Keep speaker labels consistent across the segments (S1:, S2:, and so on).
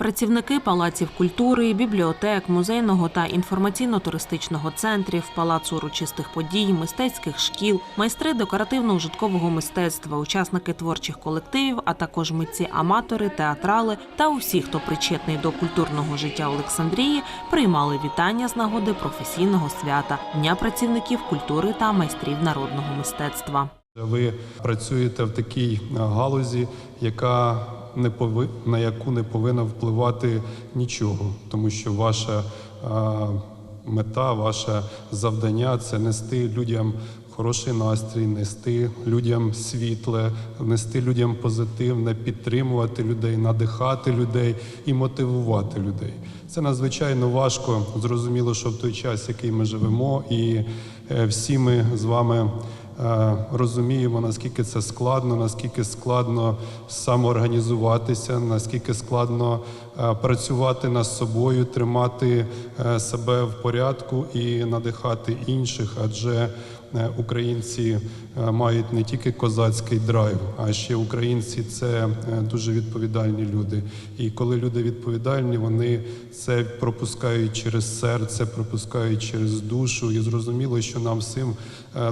S1: Працівники палаців культури, бібліотек, музейного та інформаційно-туристичного центрів, палацу урочистих подій, мистецьких шкіл, майстри декоративно-ужиткового мистецтва, учасники творчих колективів, а також митці-аматори, театрали та усі, хто причетний до культурного життя Олександрії, приймали вітання з нагоди професійного свята Дня працівників культури та майстрів народного мистецтва.
S2: Ви працюєте в такій е, галузі, яка не пови... на яку не повинна впливати нічого, тому що ваша е, мета, ваше завдання це нести людям хороший настрій, нести людям світле, нести людям позитивне, підтримувати людей, надихати людей і мотивувати людей. Це надзвичайно важко. Зрозуміло, що в той час, який ми живемо, і е, всі ми з вами. Е, розуміємо, наскільки це складно, наскільки складно самоорганізуватися, наскільки складно е, працювати над собою, тримати е, себе в порядку і надихати інших, адже українці мають не тільки козацький драйв, а ще українці це дуже відповідальні люди. І коли люди відповідальні, вони це пропускають через серце, пропускають через душу. І зрозуміло, що нам всім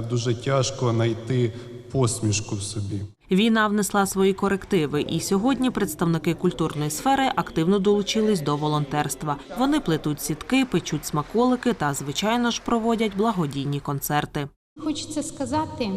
S2: дуже тяжко знайти посмішку в собі.
S1: Війна внесла свої корективи, і сьогодні представники культурної сфери активно долучились до волонтерства. Вони плетуть сітки, печуть смаколики та, звичайно ж, проводять благодійні концерти.
S3: Хочеться сказати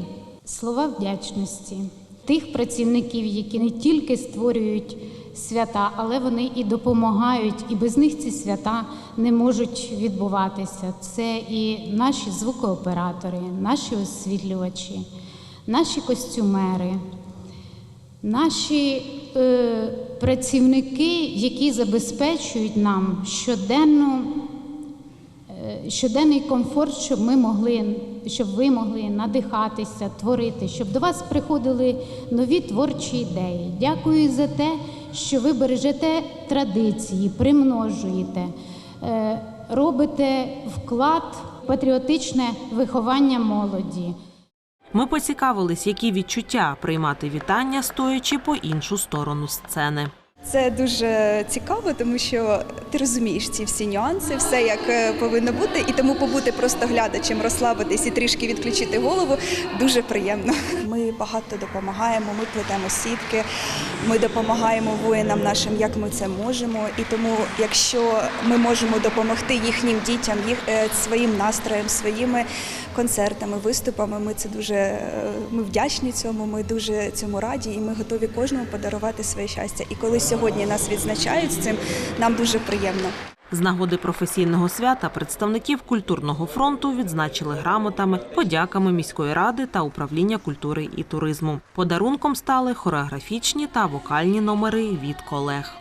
S3: слова вдячності тих працівників, які не тільки створюють свята, але вони і допомагають, і без них ці свята не можуть відбуватися. Це і наші звукооператори, наші освітлювачі, наші костюмери, наші е, працівники, які забезпечують нам щоденну е, щоденний комфорт, щоб ми могли, щоб ви могли надихатися, творити, щоб до вас приходили нові творчі ідеї. Дякую за те, що ви бережете традиції, примножуєте, е, робите вклад в патріотичне виховання молоді.
S1: Ми поцікавились, які відчуття приймати вітання, стоячи по іншу сторону сцени.
S4: Це дуже цікаво, тому що ти розумієш ці всі нюанси, все як е, повинно бути, і тому побути просто глядачем, розслабитись і трішки відключити голову дуже приємно. Ми багато допомагаємо, ми плетемо сітки, ми допомагаємо воїнам нашим, як ми це можемо. І тому, якщо ми можемо допомогти їхнім дітям, їх е, своїм настроєм, своїми концертами, виступами, ми це дуже е, ми вдячні цьому. Ми дуже цьому раді, і ми готові кожному подарувати своє щастя. І коли сьогодні нас відзначають з цим, нам дуже приємно.
S1: З нагоди професійного свята представників культурного фронту відзначили грамотами, подяками міської ради та управління культури і туризму. Подарунком стали хореографічні та вокальні номери від колег.